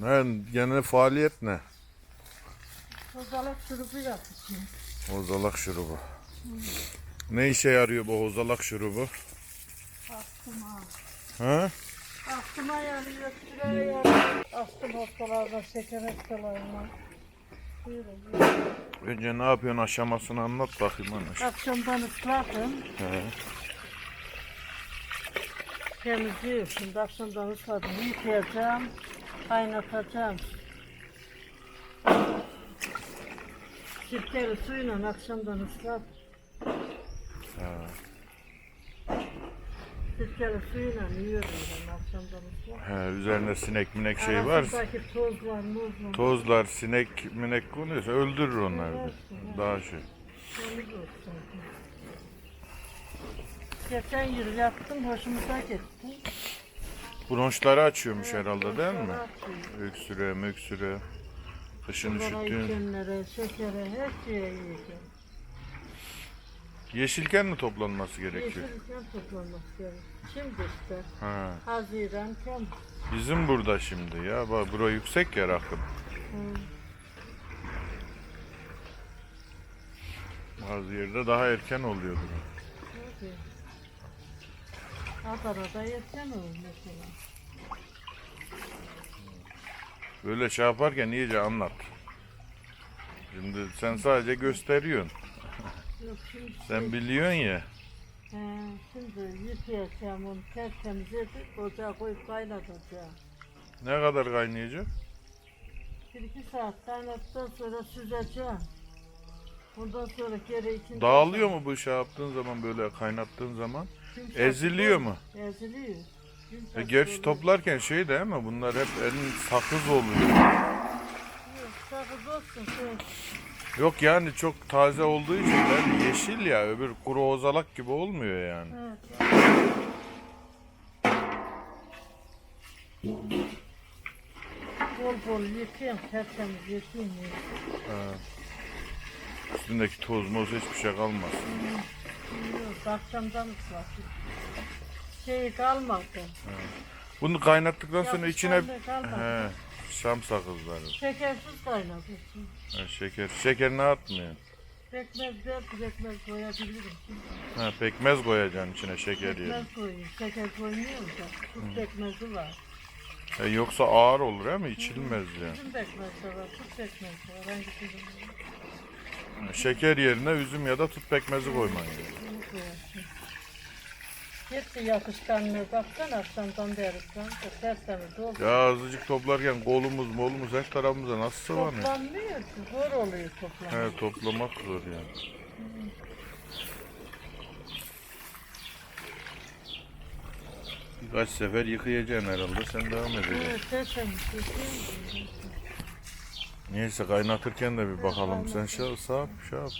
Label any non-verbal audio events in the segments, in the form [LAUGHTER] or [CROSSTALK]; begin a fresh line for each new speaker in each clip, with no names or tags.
Ne, gene faaliyet ne?
Kozalak şurubu yapacağım.
Hozalak şurubu. Ne işe yarıyor bu hozalak şurubu?
Astıma.
Ha?
Astıma yarıyor, süreye yarıyor. Astım hastalarına, şeker hastalarına. Buyurun, buyurun.
Önce ne yapıyorsun aşamasını anlat bakayım ana.
Akşamdan ıslattım.
He.
Temizliyor şimdi akşamdan ısladım. Yıkayacağım, kaynatacağım. Sirkeli suyla akşamdan ıslat. Sirkeli suyla yiyorum ben akşamdan ıslat.
He, üzerinde sinek minek şey var.
Arasındaki toz var, muz var.
Tozlar, sinek, minek konuyorsa öldürür onları. da. Daha şey.
Temiz olsun. Geçen yıl yaptım, hoşumuza gitti.
Bronşları açıyormuş herhalde değil mi? Öksüre, möksüre. Kışın üşüttüğün.
içenlere, şekere, her şeye yiyeceğim.
Yeşilken mi toplanması gerekiyor?
Yeşilken toplanmak gerekiyor. Şimdi işte,
Ha.
Haziran, Temmuz.
Bizim burada şimdi ya. Bak bura yüksek yer akım.
Hı.
Bazı yerde daha erken oluyordu.
Hadi. Adana'da erken olur mesela.
Böyle şey yaparken iyice anlat. Şimdi sen sadece gösteriyorsun.
Yok şimdi,
Sen biliyorsun ya.
he, şimdi yıkayacağım onu tertemiz edip ocağa koyup kaynatacağım.
Ne kadar kaynayacak?
Bir iki saat kaynattıktan sonra süzeceğim. Ondan sonra geri ikinci...
Dağılıyor mu bu şey yaptığın zaman böyle kaynattığın zaman? Eziliyor mu?
Eziliyor.
E gerçi toplarken şey değil mi? Bunlar hep elin sakız oluyor.
Yok, Sakız olsun şey.
Yok yani çok taze olduğu için yani yeşil ya öbür kuru ozalak gibi olmuyor yani.
Evet. Bol bol yıkayayım, tertemiz yıkayayım.
Üstündeki toz moz hiçbir şey kalmasın.
Yok, akşamdan ıslattım. Şey kalmadı.
Bunu kaynattıktan sonra içine
Yapışkanlı kalmadı.
he, şam sakızları,
Şekersiz kaynatırsın.
he, şeker. Şekerini atmıyorsun.
Pekmez ver, pekmez koyabilirim.
Ha, pekmez koyacaksın içine şeker yerine.
Pekmez koyayım. Şeker koymuyorum da. Tuz pekmezi var.
E, yoksa ağır olur ama içilmez yani.
Üzüm pekmezi de var, tuz pekmezi de var. Hangisini
Şeker yerine üzüm ya da tut pekmezi koyman gerekiyor.
Hepsi yakışkanlığı baksana akşamdan beri de tertemiz oldu.
Ya azıcık toplarken kolumuz molumuz her tarafımıza nasıl sıvanıyor?
Toplanmıyor ki, zor oluyor toplanmak.
He toplamak zor yani. Birkaç sefer yıkayacaksın herhalde sen devam edeceksin.
Evet, tertemiz. yıkayayım.
Neyse kaynatırken de bir bakalım. Sen şey, sağ yap, şey yap.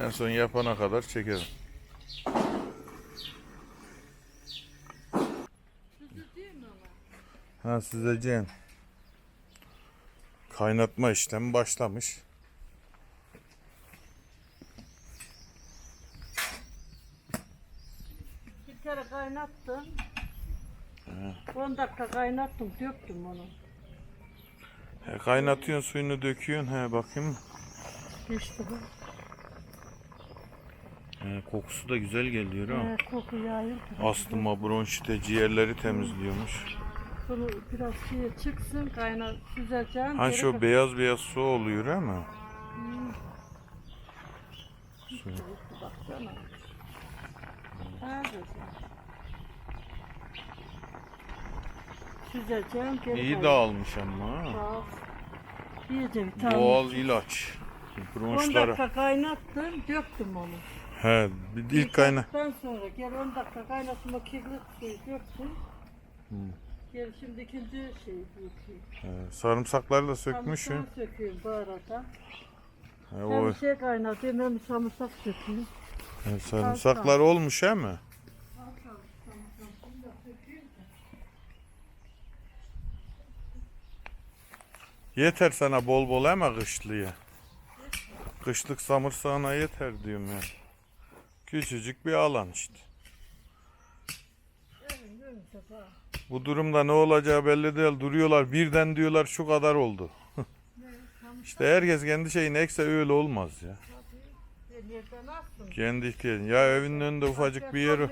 En son yapana kadar çekerim. Ha süzeceksin. Kaynatma işlemi başlamış.
Bir kere kaynattım. 10 dakika kaynattım, döktüm onu.
He, kaynatıyorsun suyunu döküyorsun. He bakayım.
İşte bu.
He, kokusu da güzel geliyor ha.
Evet, koku yayıldı.
Astıma, bronşite, ciğerleri temizliyormuş.
Bunu biraz şeye çıksın, kaynar, süzeceğim.
Ha şu beyaz beyaz su oluyor ama.
Baksana. Ha, güzel. Süzeceğim, geri
İyi dağılmış ama ha.
Bir tane.
Doğal ilaç.
10
Bronşlara.
dakika kaynattım, döktüm onu.
He, bir ilk kayna.
Yıkadıktan sonra geri 10 dakika kaynatıma kirli suyu döktüm. Geri şimdi ikinci şey döküyorum.
He, sarımsakları da sökmüşsün.
Sarımsak söküyorum bu arada.
He,
Hem
o,
şey kaynatıyorum hem sarımsak söküyorum.
he, sarımsaklar olmuş he mi? Yeter sana bol bol ama kışlıya. Kışlık samırsağına yeter diyorum ya. Küçücük bir alan işte. Bu durumda ne olacağı belli değil. Duruyorlar birden diyorlar şu kadar oldu. [LAUGHS] işte herkes kendi şeyini ekse öyle olmaz ya.
Atsın?
Kendi ihtiyacın. Ya evinin önünde ufacık bir yeri.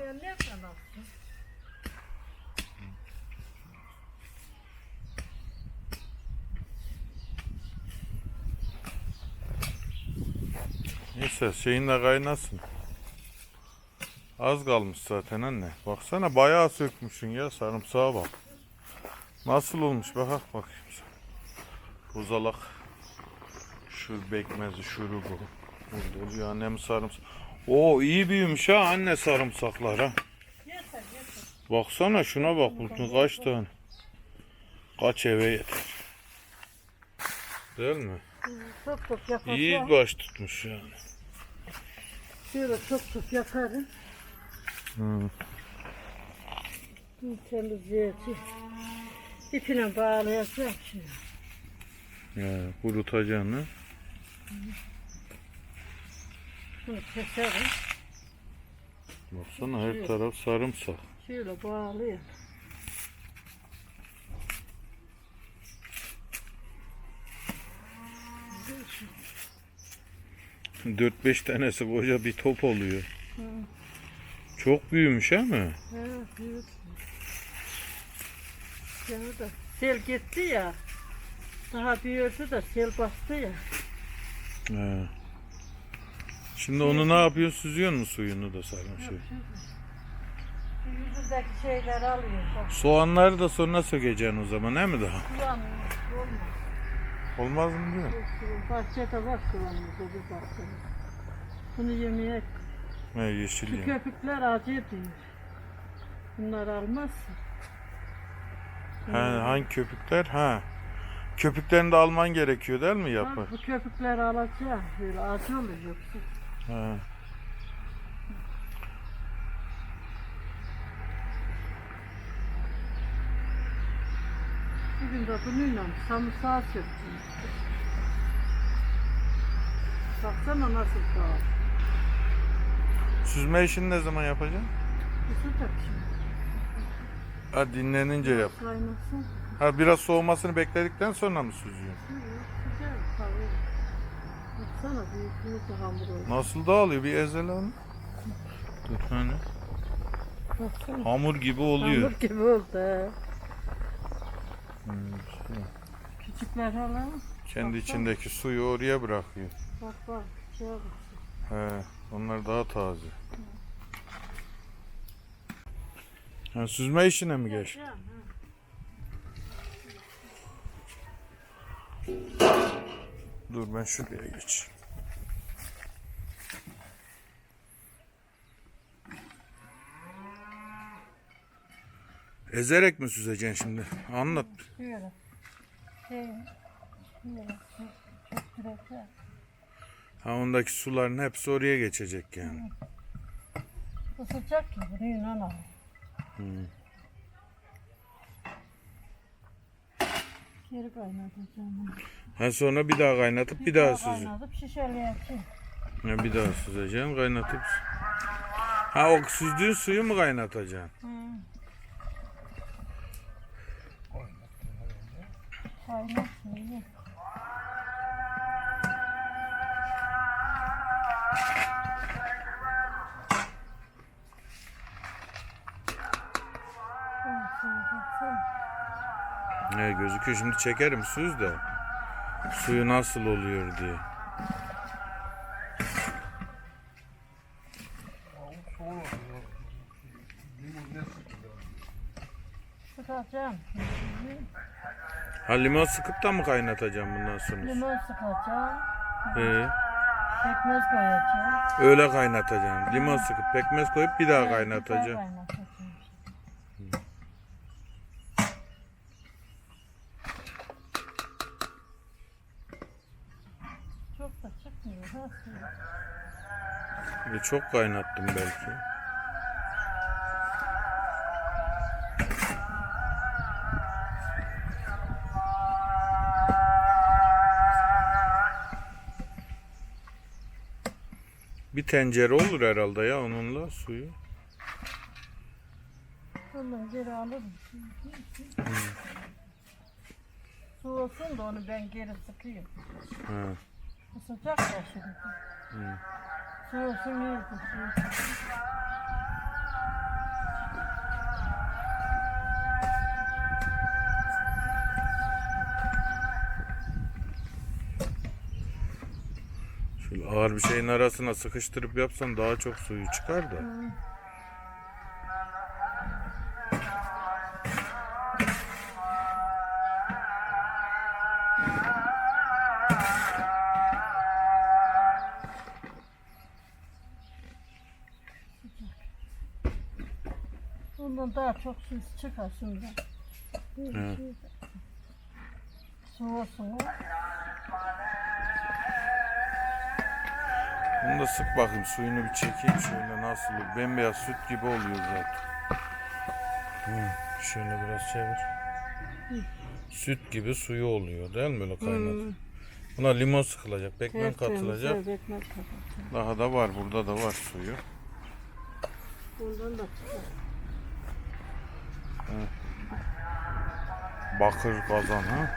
Nereden atsın?
Neyse şeyin de kaynasın. Az kalmış zaten anne. Baksana bayağı sökmüşsün ya sarımsağa bak. Nasıl olmuş bak bak bakayım sen. Buzalak. Şu bekmezi şuru bu. Burada oluyor annem sarımsak. Oo iyi büyümüş ha anne sarımsaklar ha. Baksana şuna bak bunun kaç tane. Kaç eve yeter. Değil mi?
Çok çok.
İyi baş tutmuş yani.
Şöyle çok tut yaparım.
Hmm.
Temizleyici. İpine bağlayacağım şimdi.
Ya kurutacağını.
Şunu keserim.
Baksana her taraf sarımsak.
Şöyle bağlayayım.
Thank you. 4-5 tanesi koca bir top oluyor. Hı. Çok büyümüş
ha mı? He büyük. Sel gitti ya. Daha büyüyordu da sel bastı ya.
He. Şimdi onu ne yapıyorsun? Süzüyor mu suyunu da sarımsağı?
Şu yüzündeki şeyler alıyor.
Soğanları da sonra sökeceksin o zaman he mi daha?
Soğan Olmaz.
Mı diyor?
Bahçede var kullanmıyor bu bahçede. Bunu yemeye
He yeşil
Şu köpükler acı diyor. Bunlar almazsın.
He, hangi köpükler? Ha. Köpüklerini de alman gerekiyor değil mi yapı?
Bak, bu köpükleri alacağım. Böyle acı olur yoksa.
He.
Bununla samırsağı söktüm. Baksana nasıl dağ.
Süzme işini ne zaman yapacaksın?
Isıtacak şimdi.
Ha dinlenince yap.
Kaynasın.
Ha biraz soğumasını bekledikten sonra mı süzüyorsun?
Hı, Güzel tabii. Baksana büyüklüğü de hamur oldu.
Nasıl dağılıyor bir ezele onu. Dur hani.
Baksana.
Hamur gibi oluyor.
Hamur gibi oldu. he.
Hmm, işte.
Küçükler hala.
Kendi
Baksana.
içindeki suyu oraya bırakıyor.
Bak bak. Şeye bak.
He, onlar daha taze. Ha, süzme işine mi geç? Dur ben şuraya geç. Ezerek mi süzeceksin şimdi? Anlat.
Şöyle. Şey. Şöyle.
Suların hepsi oraya geçecek yani.
Bu sıcak ki bunu inan al. Geri kaynatacağım.
Ha sonra bir daha kaynatıp bir daha süzeceksin.
Kaynatıp şişeleyeceğim.
Ha, bir daha süzeceksin kaynatıp. Ha o süzdüğün suyu mu kaynatacaksın?
Hı.
Ne gözüküyor şimdi çekerim süz de. Suyu nasıl oluyor diye.
Sıkacağım.
Ha limon sıkıp da mı kaynatacağım bundan sonra?
Limon sıkacağım.
Ee,
Pekmez koyacağım.
öyle kaynatacaksın. Limon sıkıp pekmez koyup bir daha kaynatacaksın.
kaynatacağım. Çok da çıkmıyor. Ha, suyu.
E, çok kaynattım belki. Tencere olur herhalde ya onunla suyu.
Ondan geri alırım. Su olsun da onu ben geri sıkayım. Bu Sıcak ya şimdi. Su olsun neydi? Su olsun.
Ağır bir şeyin arasına sıkıştırıp yapsan daha çok suyu çıkar da.
Ondan daha çok su çıkar şimdi.
He.
Su
Bunu da sık bakayım suyunu bir çekeyim şöyle nasıl olur. Bembeyaz süt gibi oluyor zaten. Hı, şöyle biraz çevir. Süt gibi suyu oluyor değil mi böyle kaynat? Buna limon sıkılacak, pekmen katılacak.
Evet, ekmek katılacak.
Daha da var burada da var suyu.
Bundan da çıkar.
Bakır kazan ha.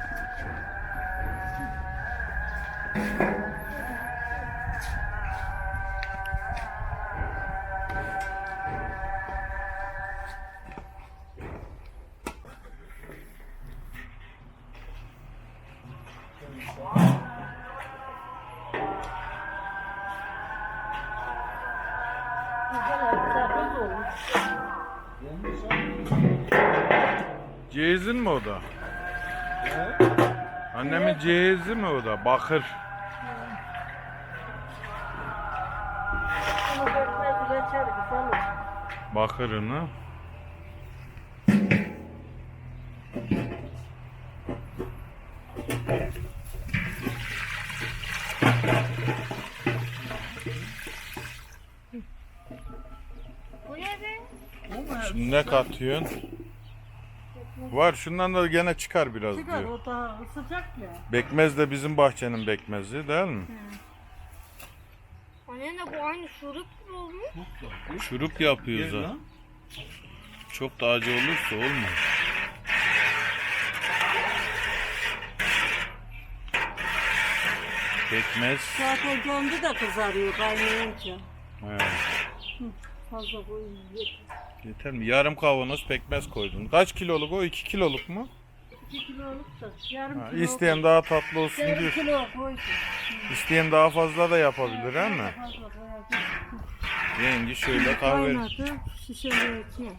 Cehizin mi o da? Annemin cehizi mi o da? Bakır. Bakırını.
Bu ne be?
Şimdi ne katıyorsun? Var şundan da gene çıkar biraz
Çıkar
diyor.
o daha sıcak ya.
Bekmez de bizim bahçenin bekmezi değil mi?
Anne ne bu aynı şurup gibi olmuş.
Şurup yapıyoruz ha. Çok da acı olursa olmaz. Bekmez.
Zaten kendi de kızarıyor kaynayınca.
He.
Fazla koyun.
Yeter mi? Yarım kavanoz pekmez koydun. Kaç kiloluk o? 2 kiloluk mu?
2 kiloluk da yarım
Ha,
kilo.
isteyen daha tatlı olsun
yarım
diyor.
kilo koydum.
İsteyen daha fazla da yapabilir he mi?
Fazla koyacağım.
Yenge şöyle kahve,
Kaynadı, şişeleyeceğim.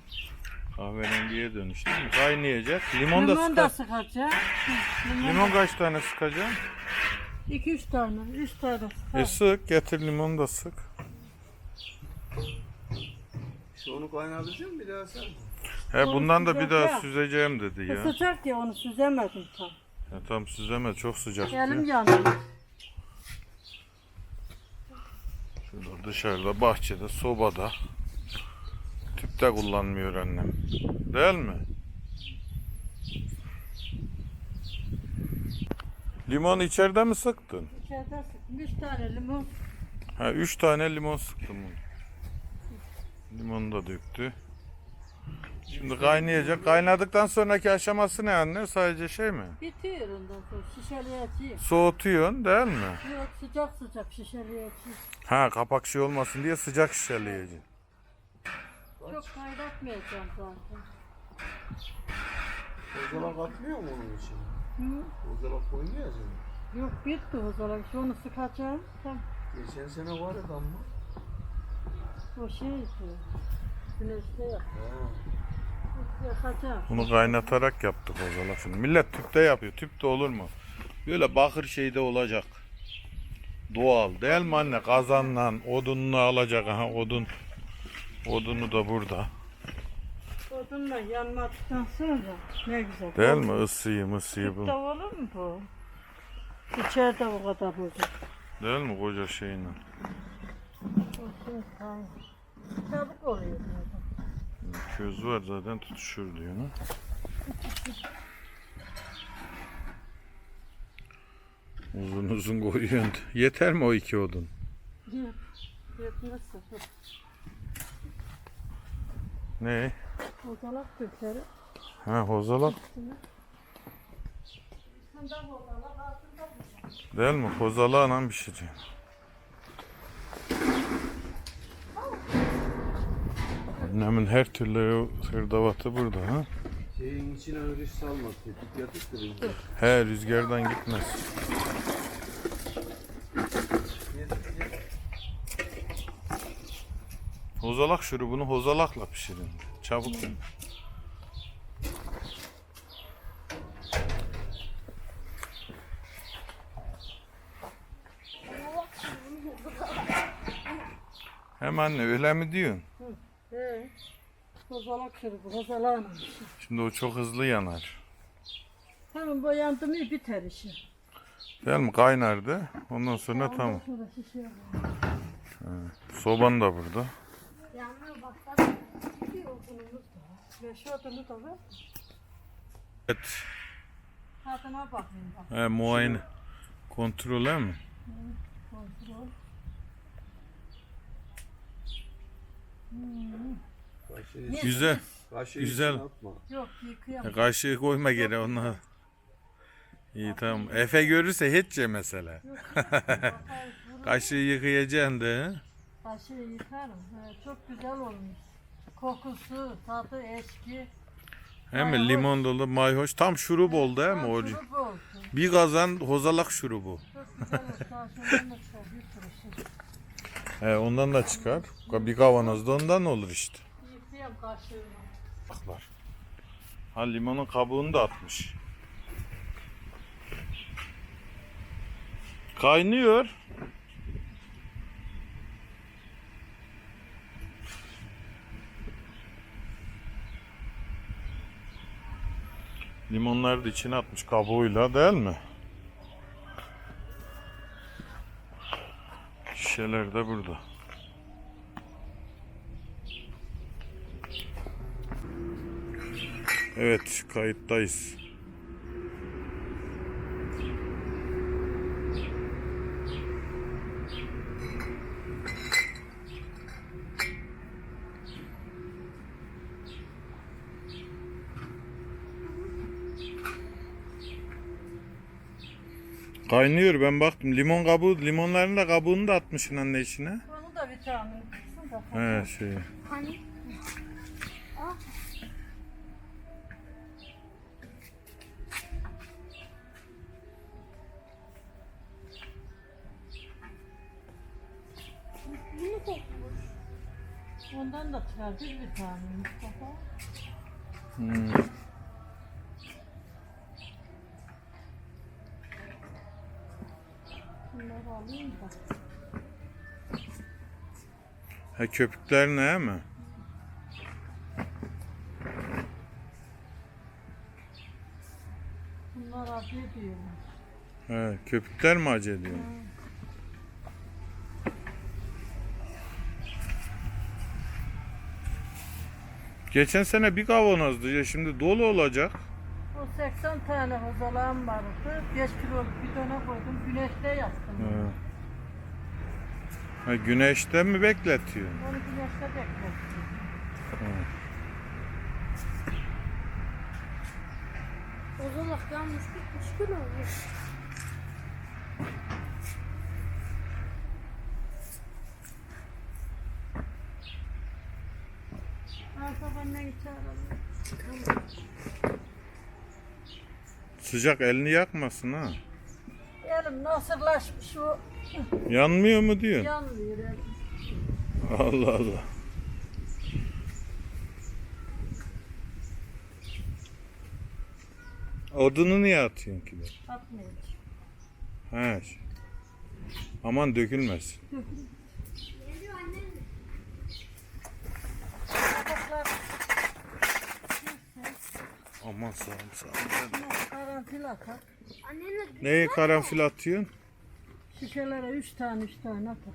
kahverengiye dönüştü. değil mi? Kaynayacak. Limon da
Limon da
sıkar.
Hı, Limon,
Limon kaç tane sıkacağım?
2-3 tane, 3 tane sıkar.
E sık. Getir limonu da sık.
Onu kaynatacağım bir daha sen.
He bundan da bir daha
ya.
süzeceğim dedi ya.
Sıcak ya onu süzemedim tam.
ya tam süzeme çok sıcak
Elim
diyor.
yanıyor.
Şurada dışarıda bahçede sobada. Tüpte kullanmıyor annem. Değil mi? Limon içeride mi sıktın?
İçeride sıktım. 3 tane limon.
Ha üç tane limon sıktım bunu. Limonu da döktü. Şimdi kaynayacak. Kaynadıktan sonraki aşaması ne anne? Sadece şey mi?
Bitiyor ondan sonra şişeleyeceğim.
Soğutuyorsun değil mi?
Yok sıcak sıcak şişeleyeceğim.
Ha kapak şey olmasın diye sıcak şişeleyeceksin.
Çok kaynatmayacağım zaten.
Kozalak atmıyor mu onun için?
Hı?
Kozalak koymuyor ya sen.
Yok bitti o zaman. Şu onu sıkacağım. Tam
Geçen sene var ya damla.
O. Güneşte. Yakacağım.
Bunu kaynatarak yaptık o zaman. Şimdi millet tüpte yapıyor. Tüpte olur mu? Böyle bakır şeyde olacak. Doğal değil mi anne? Kazanla odununu alacak. Aha odun. Odunu da burada.
Odunla yanmadıktan sonra ne güzel.
Değil mi? Isıyı mısıyı
Tüpte
bu.
olur mu bu? İçeride o kadar olacak.
Değil mi koca şeyle?
O şey kaynar. Çabuk oluyor.
Köz var zaten tutuşur diyor. Ha? Uzun uzun koyuyorsun. Yeter mi o iki odun?
Yet- Yetmezse. dur.
Ne?
Kozalak dökeri.
Ha hozalak. Değil mi? Kozalağla pişiriyor. Annemin her türlü hırdavatı burada ha.
Şeyin içine öyle salma. Tetik yatıp da rüzgar.
He rüzgardan gitmez. Hozalak şurubunu hozalakla pişirin. Çabuk. Hemen öyle mi diyorsun?
He. Kozalak şurubu, kozalağın işi.
Şimdi o çok hızlı yanar.
Hemen boyandı mı biter işi.
Değil mi? Kaynardı. Ondan sonra
Ondan
tamam.
sonra yapalım.
Soban da burada.
Yanmıyor baksana.
Bir odunumuz da var. Ve şu odunu da var.
Evet.
Tadına bakayım bak.
He, muayene. Kontrol he mi?
Kontrol.
Kaşığı,
Güzel.
kaşığı
Güzel.
içine atma.
Yok yıkayamam.
Kaşığı koyma geri ona. İyi tamam. Efe görürse hiç ye mesela. Kaşığı [LAUGHS] yıkayacaksın de. he?
Kaşığı yıkarım. He, çok güzel olmuş. Kokusu, tadı eski.
Hem mi?
Mayhoş.
Limon dolu mayhoş. Tam şurup oldu he mi? O-
şurup oldu.
Bir kazan hozalak şurubu.
Çok güzel. Daha şundan da çıkar. Bir sürü şey.
He, ondan da çıkar. Bir kavanoz da ondan olur işte.
Yıkayayım kaşığını.
Baklar. Ha limonun kabuğunu da atmış. Kaynıyor. Limonları da içine atmış kabuğuyla değil mi? Şişeler de burada. Evet, kayıttayız. Kaynıyor ben baktım. Limon kabuğu, limonların da kabuğunu da atmışsın anne içine.
Onu da kısmı da.
He şey.
Hani bunu kokmuş.
Ondan da çıkar bir vitamin Mustafa.
Hmm.
Alayım da.
Ha köpükler ne mi?
Bunlar acı diyorlar.
He, köpükler mi acı ediyor? Geçen sene bir kavanozdu ya şimdi dolu olacak.
O 80 tane hozalağım vardı. 5 kiloluk bidona koydum. Güneşte yaktım.
He. Ha, güneşte mi bekletiyor?
Onu güneşte beklettim.
Ozolak yanmış bitmiş gün olmuş.
Ben babaanne çağıralım.
Sıcak elini yakmasın ha.
Elim nasırlaşmış o.
Yanmıyor mu diyor?
Yanmıyor elim.
Allah Allah. Odunu niye atıyorsun ki?
Atmayacağım.
He. Aman dökülmesin.
Geliyor annem.
Kabaklar
Aman sağ ol sağ ol.
karanfil atar.
Neye karanfil atıyorsun?
Şişelere 3 tane 3 tane atar.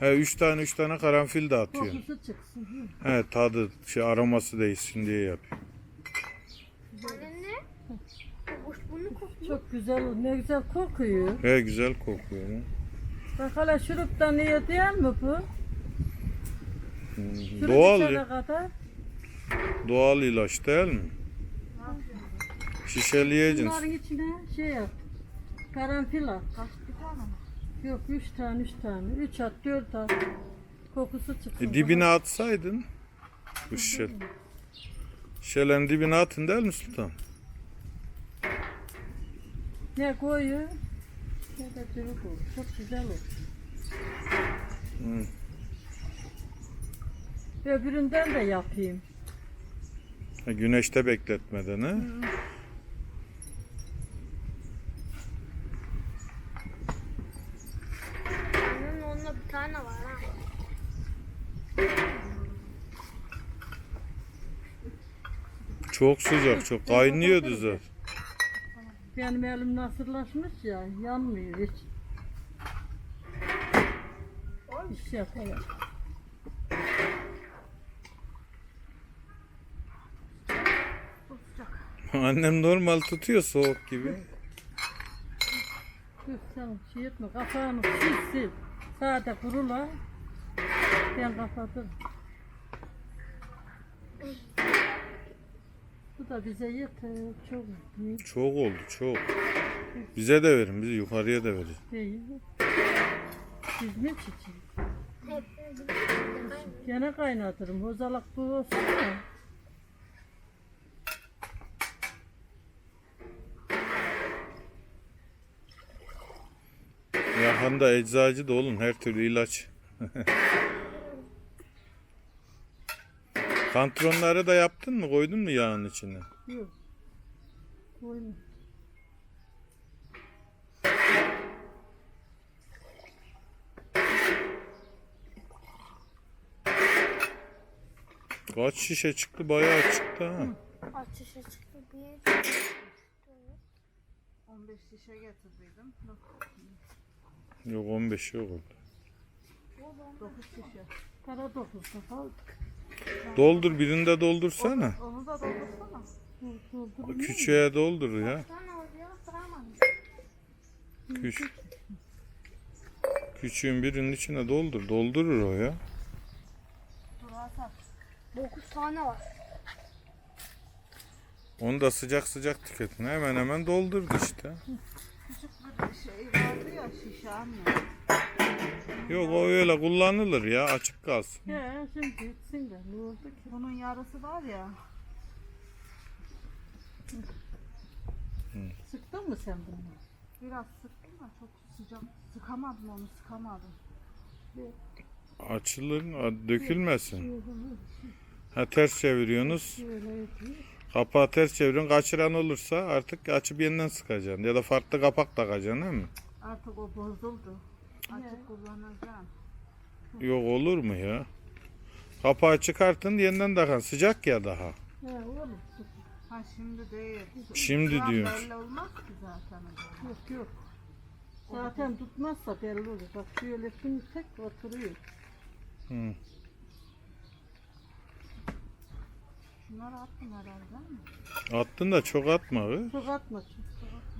He üç tane üç tane karanfil de atıyorsun.
Kokusu çıksın.
He tadı şey aroması değişsin diye yapıyor.
Anne. Bunu.
Çok güzel, ne güzel kokuyor.
He güzel kokuyor. ha.
Bak hala şuruptan iyi değil mi bu?
Hmm,
Şurup
Doğal
içene
ya.
kadar.
Doğal ilaç değil mi? Şişeleyeceksin.
Bunların içine şey yap. Karanfil at.
Kaç bir tane mi?
Yok üç tane üç tane. Üç at dört at. Kokusu çıksın.
E, dibine atsaydın. Bu şişel. Şişelerin dibine atın değil mi Sultan?
Ne koyu ne de çubuk olur. Çok güzel olur.
Hı.
Öbüründen de yapayım.
Ha, Güneşte bekletmeden ha.
Annemin onunla bir tane var ha.
Çok sıcak, çok kaynıyordu zaten.
Benim elim nasırlaşmış ya yanmıyor hiç. İş yapalım.
Annem normal tutuyor soğuk gibi.
Dur sen şey etme kapağını sil sil. Sade kurula. Ben kapadım. Bu da bize yeter. Çok iyi.
Çok oldu, çok. Bize de verin, bizi yukarıya da verin.
Değil. Hizmet için.
Hep
Gene kaynatırım. Hozalak bu olsun da.
Yakında eczacı da olun, her türlü ilaç. [LAUGHS] Kantronları da yaptın mı, koydun mu yağın içine?
Yok. Koyma.
Kaç şişe çıktı, bayağı çıktı ha.
açışa çıktı bir.
15 şişe getirdiydim.
Yok 15 yok oldu.
9 şişe.
Para dokuzda kaldık.
Doldur, birinde doldursana.
Onu da doldursana.
Doldurun.
Küçüğe doldur ya. Küçük. Küçüğün birinin içine doldur. Doldurur o ya.
Dur Hasan.
9 tane var.
Onu da sıcak sıcak tüketin. Hemen hemen doldurdu işte.
Küçük bir şey vardı ya şişe anne.
Yok o öyle kullanılır ya. Açık kalsın.
Ya şimdi gitsin de ne oldu ki?
Bunun yarısı var ya.
Sıktın mı sen bunu?
Biraz sıktım da çok sıcak. Sıkamadım onu sıkamadım.
Açılır, a- dökülmesin. Ha ters çeviriyorsunuz.
Şöyle.
Kapağı ters çeviriyorsun. Kaçıran olursa artık açıp yeniden sıkacaksın. Ya da farklı kapak takacaksın değil mi?
Artık o bozuldu. Açık kullanacağım.
Yok olur mu ya? Kapağı çıkartın yeniden takın. Sıcak ya daha.
He oğlum.
Ha şimdi değil.
Şimdi
Şu an
diyor.
belli olmaz ki zaten.
Yok yok. Zaten tutmazsa belli olur. Bak şöyle şimdi tek oturuyor.
Hı.
Şunları attım herhalde mi?
Attın da çok atma. kız.
Çok atma çünkü.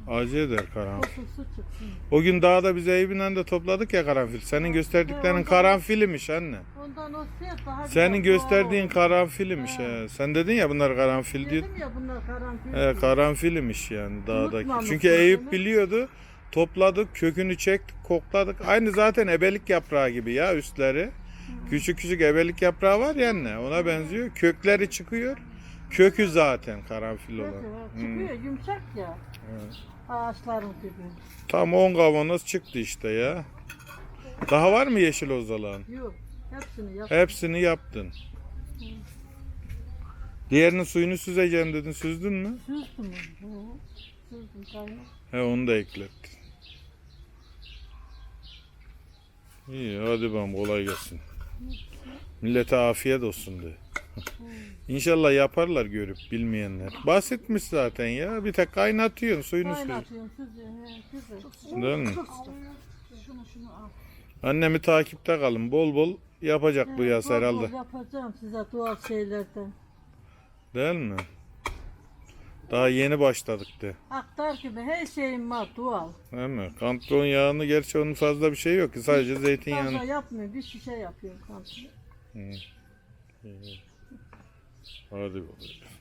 Acı eder karanfil.
Kokusu çıksın.
O gün dağda biz Eyüp'le de topladık ya karanfil. Senin gösterdiklerin karanfilimiş anne.
Ondan o siyah daha
Senin gösterdiğin karanfilimiş he. Sen dedin ya bunlar karanfil diyor.
Dedim ya bunlar karanfil.
He karanfilimiş yani dağdaki. Çünkü Eyüp
değil mi?
biliyordu. Topladık, kökünü çektik, kokladık. Aynı zaten ebelik yaprağı gibi ya üstleri. Küçük küçük ebelik yaprağı var ya anne. Ona benziyor. Kökleri çıkıyor. Kökü zaten karanfil olan.
Evet,
Hı.
çıkıyor yumuşak ya. Ağaçların gibi.
Tam 10 kavanoz çıktı işte ya. Daha var mı yeşil ozalan?
Yok. Hepsini yap.
Hepsini yaptın. Diğerinin suyunu süzeceğim dedin. Süzdün mü?
Süzdüm. Hı, Süzdüm kaynak.
He onu da eklettin. İyi hadi bakalım kolay gelsin. Millete afiyet olsun de. [LAUGHS] İnşallah yaparlar görüp bilmeyenler. Basitmiş zaten ya. Bir tek kaynatıyorsun suyunu süz.
Kaynatıyorum süzüyorum. he, Güzel.
Değil mi?
Şunu şunu al.
Annemi takipte kalın. Bol bol yapacak bu yaz
bol bol
herhalde.
Yapacağım size doğal şeylerden.
Değil mi? Daha yeni başladık de.
Aktar gibi her şeyim var doğal.
Değil mi? Kantron yağını gerçi onun fazla bir şey yok ki. Sadece
Fazla
zeytinyağını.
yapmıyorum. Bir şişe yapıyorum kanka.
Hadi bakalım.